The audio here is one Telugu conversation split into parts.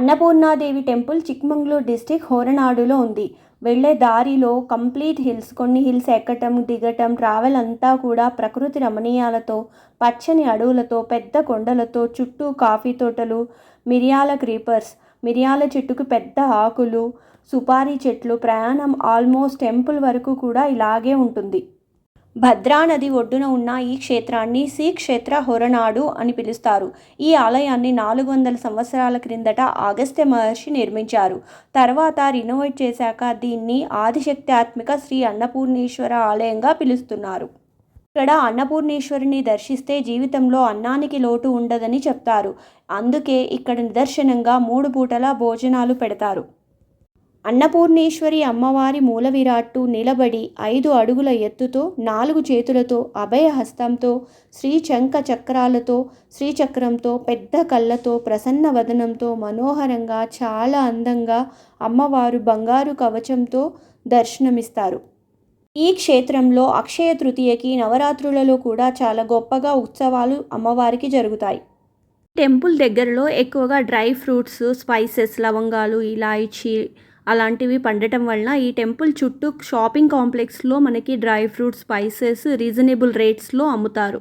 అన్నపూర్ణాదేవి టెంపుల్ చిక్మంగళూరు డిస్టిక్ హోరనాడులో ఉంది. వెళ్ళే దారిలో కంప్లీట్ హిల్స్ కొన్ని హిల్స్ ఎక్కటం దిగటం ట్రావెల్ అంతా కూడా ప్రకృతి రమణీయాలతో పచ్చని అడవులతో పెద్ద కొండలతో చుట్టూ కాఫీ తోటలు మిరియాల క్రీపర్స్ మిరియాల చెట్టుకు పెద్ద ఆకులు సుపారీ చెట్లు ప్రయాణం ఆల్మోస్ట్ టెంపుల్ వరకు కూడా ఇలాగే ఉంటుంది. భద్రా నది ఒడ్డున ఉన్న ఈ క్షేత్రాన్ని శ్రీ క్షేత్ర హొరనాడు అని పిలుస్తారు. ఈ ఆలయాన్ని నాలుగు వందల సంవత్సరాల క్రిందట ఆగస్త్య మహర్షి నిర్మించారు. తర్వాత రినోవేట్ చేశాక దీన్ని ఆదిశక్త్యాత్మిక శ్రీ అన్నపూర్ణేశ్వర ఆలయంగా పిలుస్తున్నారు. ఇక్కడ అన్నపూర్ణేశ్వరిని దర్శిస్తే జీవితంలో అన్నానికి లోటు ఉండదని చెప్తారు. అందుకే ఇక్కడ నిదర్శనంగా మూడు పూటల భోజనాలు పెడతారు. అన్నపూర్ణేశ్వరి అమ్మవారి మూల విరాట్టు నిలబడి ఐదు అడుగుల ఎత్తుతో నాలుగు చేతులతో అభయహస్తంతో శ్రీచంక శ్రీ చక్రాలతో శ్రీచక్రంతో పెద్ద కళ్ళతో ప్రసన్న వదనంతో మనోహరంగా చాలా అందంగా అమ్మవారు బంగారు కవచంతో దర్శనమిస్తారు. ఈ క్షేత్రంలో అక్షయ తృతీయకి నవరాత్రులలో కూడా చాలా గొప్పగా ఉత్సవాలు అమ్మవారికి జరుగుతాయి. టెంపుల్ దగ్గరలో ఎక్కువగా డ్రై ఫ్రూట్స్ స్పైసెస్ లవంగాలు ఇలాయచీ అలాంటివి పండటం వలన ఈ టెంపుల్ చుట్టూ షాపింగ్ కాంప్లెక్స్లో మనకి డ్రై ఫ్రూట్స్ స్పైసెస్ రీజనబుల్ రేట్స్లో అమ్ముతారు.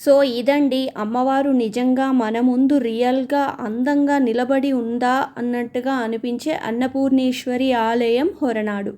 సో ఇదండి. అమ్మవారు నిజంగా మన ముందు రియల్గా అందంగా నిలబడి ఉందా అన్నట్టుగా అనిపించే అన్నపూర్ణేశ్వరి ఆలయం హొరనాడు.